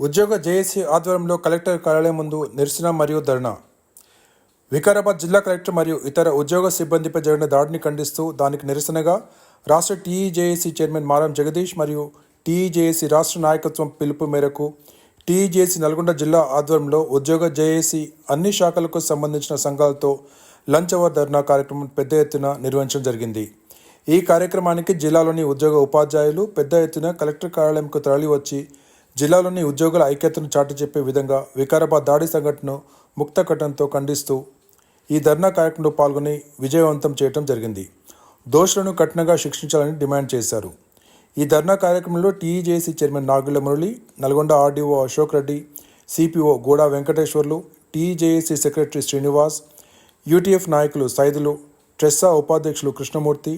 ఉద్యోగ జేఏసీ ఆధ్వర్యంలో కలెక్టర్ కార్యాలయం ముందు నిరసన మరియు ధర్నా. వికారాబాద్ జిల్లా కలెక్టర్ మరియు ఇతర ఉద్యోగ సిబ్బందిపై జరిగిన దాడిని ఖండిస్తూ దానికి నిరసనగా రాష్ట్ర టీఈజేఏసీ చైర్మన్ మారం జగదీష్ మరియు టీఈజేఏసీ రాష్ట్ర నాయకత్వం పిలుపు మేరకు టీఈజేఏసీ నల్గొండ జిల్లా ఆధ్వర్యంలో ఉద్యోగ జేఏసీ అన్ని శాఖలకు సంబంధించిన సంఘాలతో లంచ్ అవర్ ధర్నా కార్యక్రమం పెద్ద ఎత్తున నిర్వహించడం జరిగింది. ఈ కార్యక్రమానికి జిల్లాలోని ఉద్యోగ ఉపాధ్యాయులు పెద్ద ఎత్తున కలెక్టర్ కార్యాలయంకు తరలివచ్చి జిల్లాలోని ఉద్యోగుల ఐక్యతను చాటి చెప్పే విధంగా వికారాబాద్ దాడి సంఘటనను ముక్త కటంతో ఖండిస్తూ ఈ ధర్నా కార్యక్రమంలో పాల్గొని విజయవంతం చేయడం జరిగింది. దోషులను కఠినంగా శిక్షించాలని డిమాండ్ చేశారు. ఈ ధర్నా కార్యక్రమంలో TEJAC chairman Nagula Murali Nalgonda RDO Ashok Reddy CPO Goda Venkateswarlu TEJAC secretary Srinivas UTF నాయకులు సైదులు ట్రెస్సా ఉపాధ్యక్షులు Krishnamurthy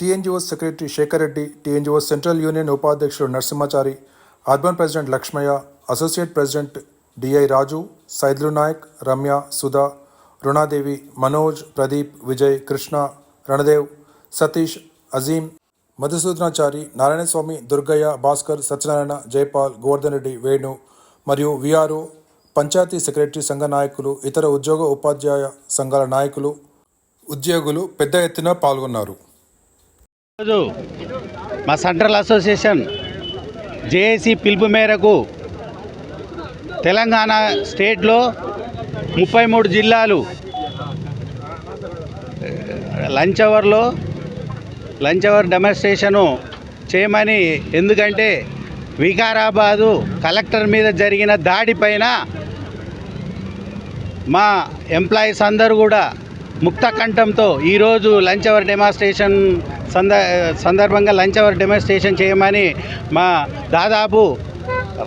TNGO secretary Shekar Reddy TNGO central union ఉపాధ్యక్షుడు Narasimhachari urban president Lakshmaiah associate president DI Raju Saidru Nayak Ramya Sudha Runadevi Manoj Pradeep Vijay Krishna Randev Satish Azeem Madhusudanachari Narayanaswamy Durgaiah Bhaskar Satyanarayana Jaipal Govardhan Reddy Venu మరియు VRO panchayat secretary సంఘ నాయకులు ఇతర ఉద్యోగ ఉపాధ్యాయ సంఘాల నాయకులు ఉద్యోగులు పెద్ద ఎత్తున పాల్గొన్నారు. మా సెంట్రల్ అసోసియేషన్ జేఏసీ పిలుపు మేరకు తెలంగాణ స్టేట్లో ముప్పై మూడు జిల్లాలు లంచ్ అవర్లో లంచ్ అవర్ డెమాన్స్ట్రేషను చేయమని ఎందుకంటే వికారాబాదు కలెక్టర్ మీద జరిగిన దాడిపైన మా ఎంప్లాయీస్ అందరూ కూడా ముక్త కంఠంతో ఈరోజు లంచ్ అవర్ డెమాన్స్ట్రేషన్ సంద సందర్భంగా లంచ్ అవర్ డెమాన్స్ట్రేషన్ చేయమని మా దాదాపు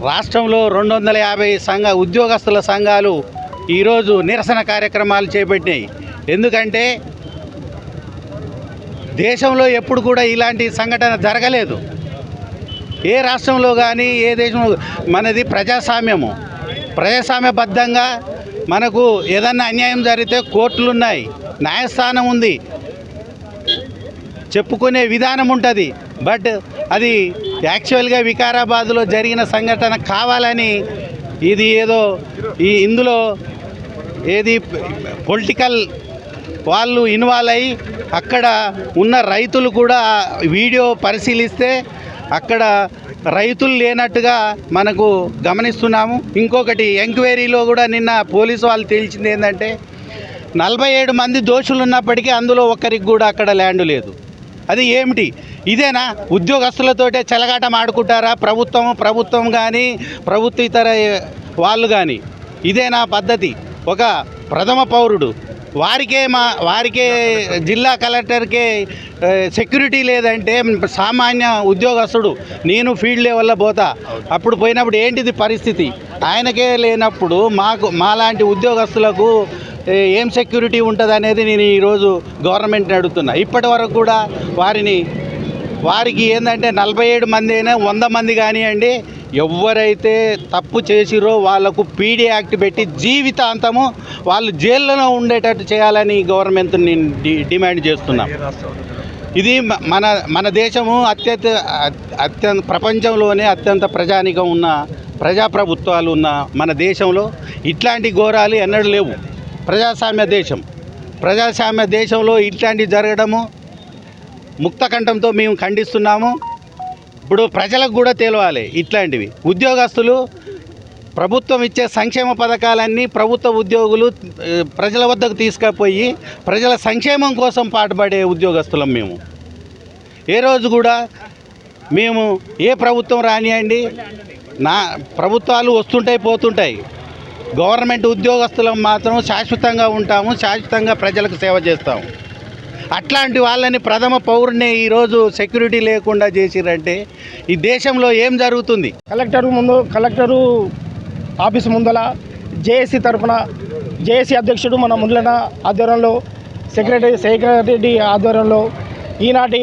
రాష్ట్రంలో రెండు వందల యాభై సంఘ ఉద్యోగస్తుల సంఘాలు ఈరోజు నిరసన కార్యక్రమాలు చేపట్టినాయి. ఎందుకంటే దేశంలో ఎప్పుడు కూడా ఇలాంటి సంఘటన జరగలేదు. ఏ రాష్ట్రంలో కానీ ఏ దేశంలో మనది ప్రజాస్వామ్యము. ప్రజాస్వామ్యబద్ధంగా మనకు ఏదన్నా అన్యాయం జరిగితే కోర్టులు ఉన్నాయి న్యాయస్థానం ఉంది. చెప్పుకునే విధానం ఉంటుంది. బట్ అది యాక్చువల్గా వికారాబాద్లో జరిగిన సంఘటన కావాలని ఇది ఏదో ఈ ఇందులో ఏది పొలిటికల్ వాళ్ళు ఇన్వాల్వ్ అయ్యి అక్కడ ఉన్న రైతులు కూడా వీడియో పరిశీలిస్తే అక్కడ రైతులు లేనట్టుగా మనకు గమనిస్తున్నాము. ఇంకొకటి ఎంక్వైరీలో కూడా నిన్న పోలీసు వాళ్ళు తేల్చింది ఏంటంటే నలభై ఏడు మంది దోషులు ఉన్నప్పటికీ అందులో ఒక్కరికి కూడా అక్కడ ల్యాండ్ లేదు. అది ఏమిటి? ఇదేనా? ఉద్యోగస్తులతోటే చెలగాట ఆడుకుంటారా? ప్రభుత్వం ప్రభుత్వం కానీ ప్రభుత్వ ఇతర వాళ్ళు కానీ ఇదేనా పద్ధతి? ఒక ప్రథమ పౌరుడు వారికే మా వారికే జిల్లా కలెక్టర్కే సెక్యూరిటీ లేదంటే సామాన్య ఉద్యోగస్తుడు నేను ఫీల్డ్ లెవెల్లో పోతా. అప్పుడు పోయినప్పుడు ఏంటిది పరిస్థితి? ఆయనకే లేనప్పుడు మాకు మాలాంటి ఉద్యోగస్తులకు ఏం సెక్యూరిటీ ఉంటుంది అనేది నేను ఈరోజు గవర్నమెంట్ని అడుగుతున్నా. ఇప్పటి వరకు కూడా వారిని వారికి ఏంటంటే నలభై ఏడు మంది అయినా వంద మంది కానివ్వండి ఎవరైతే తప్పు చేసిరో వాళ్ళకు పీడీ యాక్ట్ పెట్టి జీవితాంతము వాళ్ళు జైల్లోనే ఉండేటట్టు చేయాలని గవర్నమెంట్ నేను డి- డిమాండ్ చేస్తున్నా. ఇది మన మన దేశము అత్యంత అత్యంత ప్రపంచంలోనే అత్యంత ప్రజానికం ఉన్న ప్రజాప్రభుత్వాలు ఉన్న మన దేశంలో ఇట్లాంటి ఘోరాలు ఎన్నడూ లేవు. ప్రజాస్వామ్య దేశం. ప్రజాస్వామ్య దేశంలో ఇట్లాంటివి జరగడము ముక్తకంఠంతో మేము ఖండిస్తున్నాము. ఇప్పుడు ప్రజలకు కూడా తెలియాలి ఇట్లాంటివి. ఉద్యోగస్తులు ప్రభుత్వం ఇచ్చే సంక్షేమ పథకాలన్నీ ప్రభుత్వ ఉద్యోగులు ప్రజల వద్దకు తీసుకుపోయి ప్రజల సంక్షేమం కోసం పాటుపడే ఉద్యోగస్తులం మేము. ఏ రోజు కూడా మేము ఏ ప్రభుత్వం రానియండి నా ప్రభుత్వాలు వస్తుంటాయి పోతుంటాయి. గవర్నమెంట్ ఉద్యోగస్తులం మాత్రం శాశ్వతంగా ఉంటాము శాశ్వతంగా ప్రజలకు సేవ చేస్తాము. అట్లాంటి వాళ్ళని ప్రథమ పౌరునే ఈరోజు సెక్యూరిటీ లేకుండా చేసిరంటే ఈ దేశంలో ఏం జరుగుతుంది? కలెక్టర్ ముందు కలెక్టరు ఆఫీస్ ముందల జేఏసీ తరఫున జేఏసీ అధ్యక్షుడు మన ముందలన ఆధ్వర్యంలో సెక్రటరీ సెక్రటరీ ఆధ్వర్యంలో ఈనాటి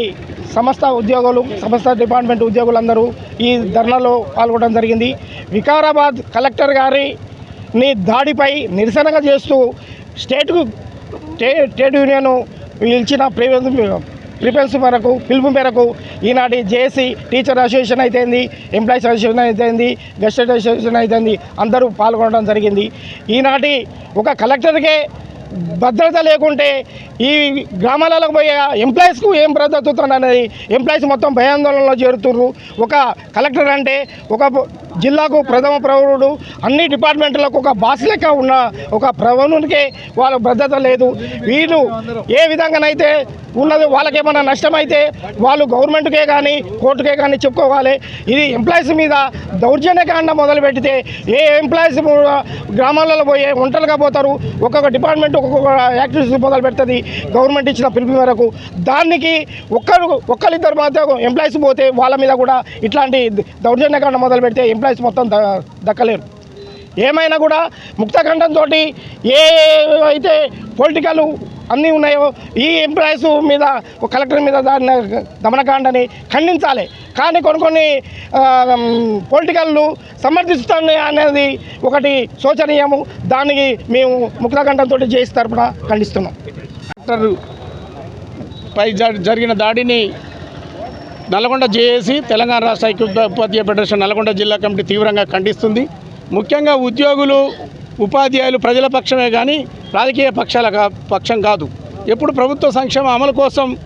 సమస్త ఉద్యోగులు సమస్త డిపార్ట్మెంట్ ఉద్యోగులందరూ ఈ ధర్నాలో పాల్గొనడం జరిగింది. వికారాబాద్ కలెక్టర్ గారిని దాడిపై నిరసనగా చేస్తూ స్టేట్కు స్టేట్ యూనియన్ ఇచ్చిన ప్రే ప్రిఫరెన్స్ మేరకు పిలుపు మేరకు ఈనాటి జేఏసీ టీచర్ అసోసియేషన్ అయితేంది ఎంప్లాయీస్ అసోసియేషన్ అయితేంది గెస్ట్ అసోసియేషన్ అయితేంది అందరూ పాల్గొనడం జరిగింది. ఈనాటి ఒక కలెక్టర్కే భద్రత లేకుంటే ఈ గ్రామాలకు పోయే ఎంప్లాయీస్కు ఏం భద్రత ఉంటుంది అనేది ఎంప్లాయీస్ మొత్తం భయాందోళనలో చేరుతుర్రు. ఒక కలెక్టర్ అంటే ఒక జిల్లాకు ప్రథమ ప్రవరుడు అన్ని డిపార్ట్మెంట్లకు ఒక బాస్ లెక్క ఉన్న ఒక ప్రవణునికి వాళ్ళ భద్రత లేదు. వీళ్ళు ఏ విధంగానైతే ఉన్నది వాళ్ళకేమైనా నష్టమైతే వాళ్ళు గవర్నమెంట్కే కానీ కోర్టుకే కానీ చెప్పుకోవాలి. ఇది ఎంప్లాయీస్ మీద దౌర్జన్యకాండ మొదలు పెడితే ఏ ఎంప్లాయీస్ గ్రామాలలో పోయి ఒంటరిగా పోతారు. ఒక్కొక్క డిపార్ట్మెంట్ ఒక్కొక్క యాక్టివిటీస్ మొదలు పెడుతుంది. గవర్నమెంట్ ఇచ్చిన పిలుపు మేరకు దానికి ఒక్కరు ఒక్కరిద్దరు మాత్రం ఎంప్లాయీస్ పోతే వాళ్ళ మీద కూడా ఇట్లాంటి దౌర్జన్యకాండ మొదలు పెడితే ఎంప్లాయీస్ మొత్తం ద దక్కలేరు. ఏమైనా కూడా ముక్తఖండంతో ఏ అయితే పొలిటికల్ అన్నీ ఉన్నాయో ఈ ఎంప్లాయీస్ మీద ఒక కలెక్టర్ మీద దాని దమనకాండని ఖండించాలి. కానీ కొన్ని కొన్ని పొలిటికల్ను సమర్థిస్తాను అనేది ఒకటి శోచనీయము. దానికి మేము ముక్తఖండంతో చేసి తరపున ఖండిస్తున్నాం. డాక్టర్ పై జరిగిన దాడిని నల్గొండ జేఏసీ తెలంగాణ రాష్ట్ర ఐక్య ఉపాధ్యాయ ఫెడరేషన్ నల్గొండ జిల్లా కమిటీ తీవ్రంగా ఖండిస్తుంది. ముఖ్యంగా ఉద్యోగులు ఉపాధ్యాయులు ప్రజల పక్షమే కానీ రాజకీయ పక్షాల కా- పక్షం కాదు. ఎప్పుడు ప్రభుత్వ సంక్షేమ అమలు కోసం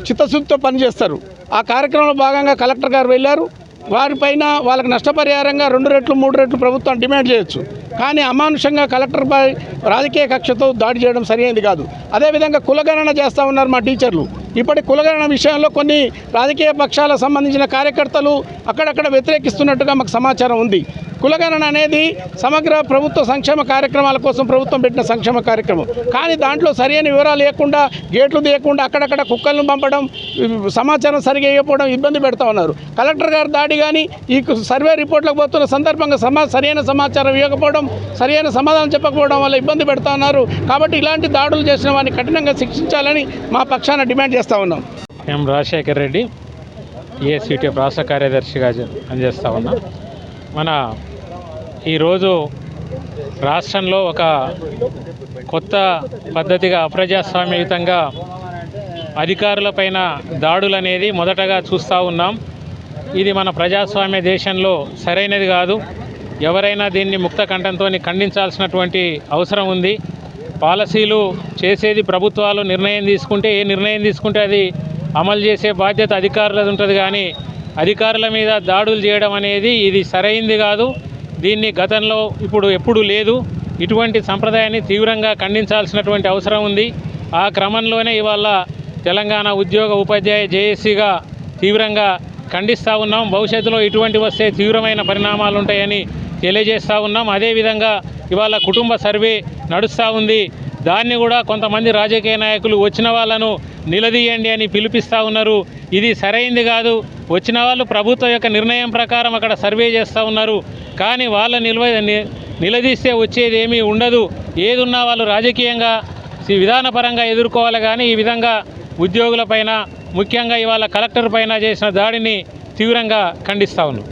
చిత్తశుద్ధితో పనిచేస్తారు. ఆ కార్యక్రమంలో భాగంగా కలెక్టర్ గారు వెళ్ళారు. వారిపైన వాళ్ళకి నష్టపరిహారంగా రెండు రెట్లు మూడు రెట్లు ప్రభుత్వం డిమాండ్ చేయొచ్చు. కానీ అమానుషంగా కలెక్టర్పై రాజకీయ కక్షతో దాడి చేయడం సరైనది కాదు. అదేవిధంగా కులగణన చేస్తూ ఉన్నారు మా టీచర్లు. ఇప్పటి కులగణన విషయంలో కొన్ని రాజకీయ పక్షాలకు సంబంధించిన కార్యకర్తలు అక్కడక్కడ వ్యతిరేకిస్తున్నట్టుగా మాకు సమాచారం ఉంది. కులగణన అనేది సమగ్ర ప్రభుత్వ సంక్షేమ కార్యక్రమాల కోసం ప్రభుత్వం పెట్టిన సంక్షేమ కార్యక్రమం. కానీ దాంట్లో సరైన వివరాలు లేకుండా గేట్లు తీయకుండా అక్కడక్కడ కుక్కలను పంపడం సమాచారం సరిగా ఇవ్వకపోవడం ఇబ్బంది పెడతా ఉన్నారు. కలెక్టర్ గారు దాడి కానీ ఈ సర్వే రిపోర్ట్లకు పోతున్న సందర్భంగా సమా సరైన సమాచారం ఇవ్వకపోవడం సరైన సమాధానం చెప్పకపోవడం వల్ల ఇబ్బంది పెడతా ఉన్నారు. కాబట్టి ఇలాంటి దాడులు చేసిన వారిని కఠినంగా శిక్షించాలని మా పక్షాన డిమాండ్ చేస్తూ ఉన్నాం. ఎం రాజశేఖర్ రెడ్డి ఏసీటీ రాష్ట్ర కార్యదర్శిగా పనిచేస్తూ ఉన్నాం. మన ఈరోజు రాష్ట్రంలో ఒక కొత్త పద్ధతిగా అప్రజాస్వామ్యయుతంగా అధికారులపైన దాడులు అనేది మొదటగా చూస్తూ ఉన్నాం. ఇది మన ప్రజాస్వామ్య దేశంలో సరైనది కాదు. ఎవరైనా దీన్ని ముక్త కంఠంతో ఖండించాల్సినటువంటి అవసరం ఉంది. పాలసీలు చేసేది ప్రభుత్వాలు నిర్ణయం తీసుకుంటే ఏ నిర్ణయం తీసుకుంటే అది అమలు చేసే బాధ్యత అధికారులది ఉంటుంది కానీ అధికారుల మీద దాడులు చేయడం అనేది ఇది సరైంది కాదు. దీన్ని గతంలో ఇప్పుడు ఎప్పుడూ లేదు. ఇటువంటి సంప్రదాయాన్ని తీవ్రంగా ఖండించాల్సినటువంటి అవసరం ఉంది. ఆ క్రమంలోనే ఇవాళ తెలంగాణ ఉద్యోగ ఉపాధ్యాయ జేఏసీగా తీవ్రంగా ఖండిస్తూ ఉన్నాం. భవిష్యత్తులో ఇటువంటి వస్తే తీవ్రమైన పరిణామాలు ఉంటాయని తెలియజేస్తూ ఉన్నాం. అదేవిధంగా ఇవాళ కుటుంబ సర్వే నడుస్తూ ఉంది. దాన్ని కూడా కొంతమంది రాజకీయ నాయకులు వచ్చిన వాళ్ళను నిలదీయండి అని పిలిపిస్తూ ఉన్నారు. ఇది సరైంది కాదు. వచ్చిన వాళ్ళు ప్రభుత్వం యొక్క నిర్ణయం ప్రకారం అక్కడ సర్వే చేస్తూ ఉన్నారు. కానీ వాళ్ళ నిల్వ నిలదీస్తే వచ్చేది ఏమీ ఉండదు. ఏదున్నా వాళ్ళు రాజకీయంగా విధానపరంగా ఎదుర్కోవాలి కానీ ఈ విధంగా ఉద్యోగులపైన ముఖ్యంగా ఇవాళ కలెక్టర్ పైన చేసిన దాడిని తీవ్రంగా ఖండిస్తా ఉన్నాం